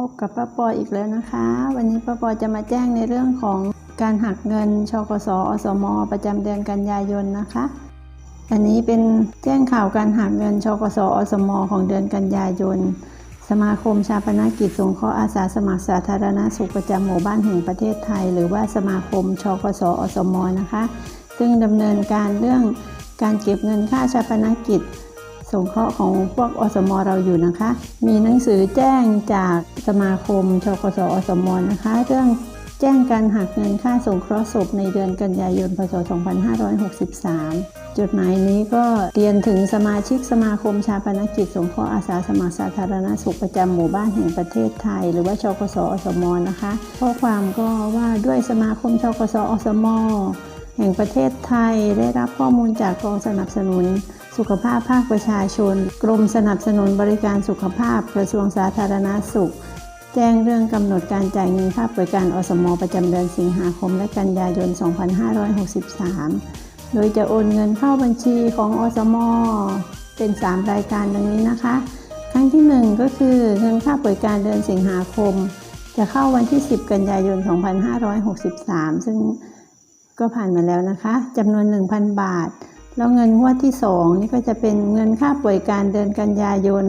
พบกับป้าปออีกแล้วนะคะ วันนี้ป้าปอจะมาแจ้งในเรื่องของการหักเงินชกสอสม ประจำเดือนกันยายนนะคะ อันนี้เป็นแจ้งข่าวการหักเงินชกสอสม ของเดือนกันยายน สมาคมชาปนกิจสงเคราะห์อาสาสมัครสาธารณสุขประจำหมู่บ้านแห่งประเทศไทย หรือว่าสมาคมชกสอสมนะคะ ซึ่งดำเนินการเรื่องการเก็บเงินค่าชาปนกิจ สงเคราะห์ของพวกอสมเราอยู่นะคะ มีหนังสือแจ้งจากสมาคมชกสอสมนะคะ เรื่องแจ้งการหักเงินค่าสงเคราะห์ศพในเดือนกันยายน พศ 2563 จดหมายนี้ก็เรียนถึงสมาชิกสมาคมชาปนกิจสงเคราะห์อาสาสมัครสาธารณสุขประจำหมู่บ้านแห่งประเทศไทย หรือว่าชกสอสมนะคะข้อความก็ว่าด้วยสมาคมชกสอสมแห่งประเทศไทยได้รับข้อมูลจากกองสนับสนุน สุขภาพภาคประชาชน กรมสนับสนุนบริการสุขภาพกระทรวงสาธารณาสุข แจ้งเรื่องกำหนดการจ่ายเงินค่าบริการอสม ประจำเดือนสิงหาคมและกันยายน 2563 โดยจะโอนเงินเข้าบัญชีของอสม เป็น 3 รายการดังนี้นะคะ ครั้งที่ 1 ก็คือเงินค่าบริการเดือนสิงหาคม จะเข้าวันที่ 10 กันยายน 2563 ซึ่งก็ผ่านมาแล้วนะคะจำนวน 1,000 บาท แล้วเงินงวดที่ 2 นี่ก็จะเป็นเงินค่าป่วยการเดือนกันยายน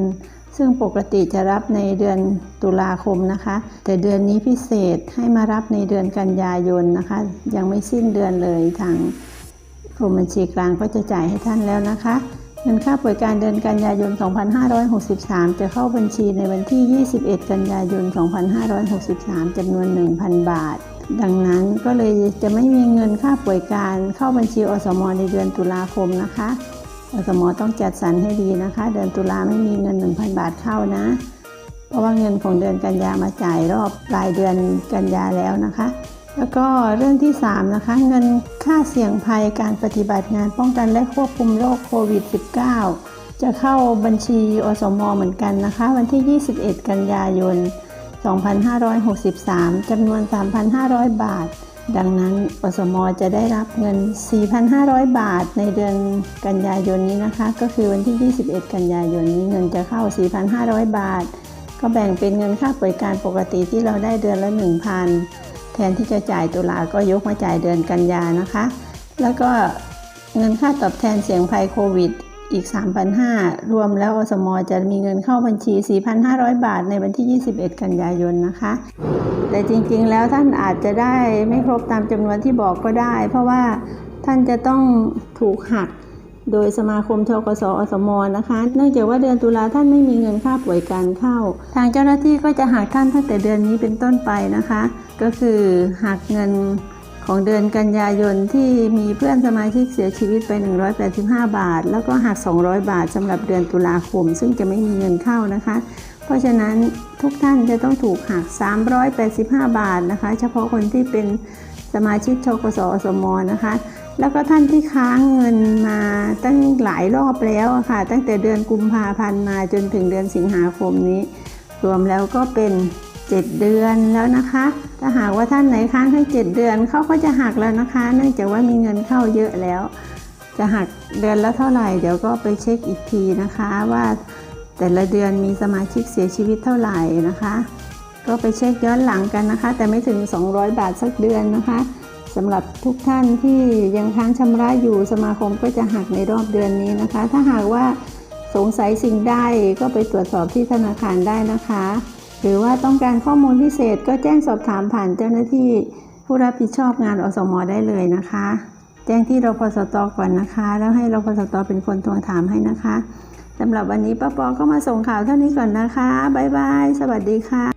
ซึ่งปกติจะรับในเดือนตุลาคมนะคะ แต่เดือนนี้พิเศษให้มารับในเดือนกันยายนนะคะ ยังไม่สิ้นเดือนเลยทางกรมบัญชีกลางก็จะจ่ายให้ท่านแล้วนะคะ เงินค่าป่วยการเดือนกันยายน 2563 จะเข้าบัญชีในวันที่ 21 กันยายน 2563จำนวน 1,000 บาท ดังนั้นก็เลยจะไม่มีเงินค่าป่วยการเข้าบัญชีอสมในเดือนตุลาคมนะคะอสมต้องจัดสรรให้ดีนะคะ เดือนตุลาไม่มีเงิน 1,000 บาทเข้านะ เพราะว่าเงินของเดือนกันยามาจ่ายรอบปลายเดือนกันยาแล้วนะคะ แล้วก็เรื่องที่ 3 นะคะ เงินค่าเสี่ยงภัยการปฏิบัติงานป้องกันและควบคุมโรคโควิด -19 จะเข้าบัญชีอสมเหมือนกันนะคะ วันที่ 21 กันยายน 2563 จำนวน 3,500 บาท ดังนั้นอสมจะได้รับเงิน 4,500 บาทในเดือนกันยายนนี้นะคะ ก็คือวันที่ 21 กันยายนนี้เงินจะเข้า 4,500 บาท ก็แบ่งเป็นเงินค่าบริการปกติที่เราได้เดือนละ 1,000 แทนที่จะจ่ายตุลาก็ยกมาจ่ายเดือนกันยานะคะ แล้วก็เงินค่าตอบแทนเสี่ยงภัยโควิด อีก 3,500 รวมแล้วอสมจะมีเงินเข้าบัญชี 4,500 บาทในวันที่ 21 กันยายนนะคะ แต่จริงๆ แล้วท่านอาจจะได้ไม่ครบตามจำนวนที่บอกก็ได้ เพราะว่าท่านจะต้องถูกหักโดยสมาคมทกสอสมนะคะ เนื่องจากว่าเดือนตุลาท่านไม่มีเงินค่าป่วยการเข้า ทางเจ้าหน้าที่ก็จะหักท่านตั้งแต่เดือนนี้เป็นต้นไปนะคะ ก็คือหักเงิน ของเดือนกันยายนที่มีเพื่อนสมาชิกเสียชีวิตไป 185 บาท แล้วก็หัก 200 บาทสำหรับเดือนตุลาคม ซึ่งจะไม่มีเงินเข้านะคะ เพราะฉะนั้นทุกท่านจะต้องถูกหัก 385 บาทนะคะ เฉพาะคนที่เป็นสมาชิกชกสอสมนะคะ แล้วก็ท่านที่ค้างเงินมาตั้งหลายรอบแล้วค่ะ ตั้งแต่เดือนกุมภาพันธ์มาจนถึงเดือนสิงหาคมนี้ รวมแล้วก็เป็น 7 เดือนแล้วนะคะ ถ้าหากว่าท่านไหนค้างทั้ง 7 เดือนเขาก็จะหักแล้วนะคะ เนื่องจากว่ามีเงินเข้าเยอะแล้ว จะหักเดือนละเท่าไหร่ เดี๋ยวก็ไปเช็คอีกทีนะคะว่าแต่ละเดือนมีสมาชิกเสียชีวิตเท่าไหร่นะคะ ก็ไปเช็คย้อนหลังกันนะคะ แต่ไม่ถึง 200 บาทสักเดือนนะคะสำหรับทุกท่านที่ยังค้างชำระอยู่สมาคมก็จะหักในรอบเดือนนี้นะคะ ถ้าหากว่าสงสัยสิ่งใดก็ไปตรวจสอบที่ธนาคารได้นะคะ หรือว่าต้องการข้อมูลพิเศษก็แจ้งสอบถามผ่านเจ้าหน้าที่ผู้รับผิดชอบงานอสมอได้เลยนะคะ แจ้งที่รพสตก่อนนะคะ แล้วให้รพสตเป็นคนทวงถามให้นะคะสำหรับวันนี้ป้าปอก็มาส่งข่าวเท่านี้ก่อนนะคะบ๊ายบาย สวัสดีค่ะ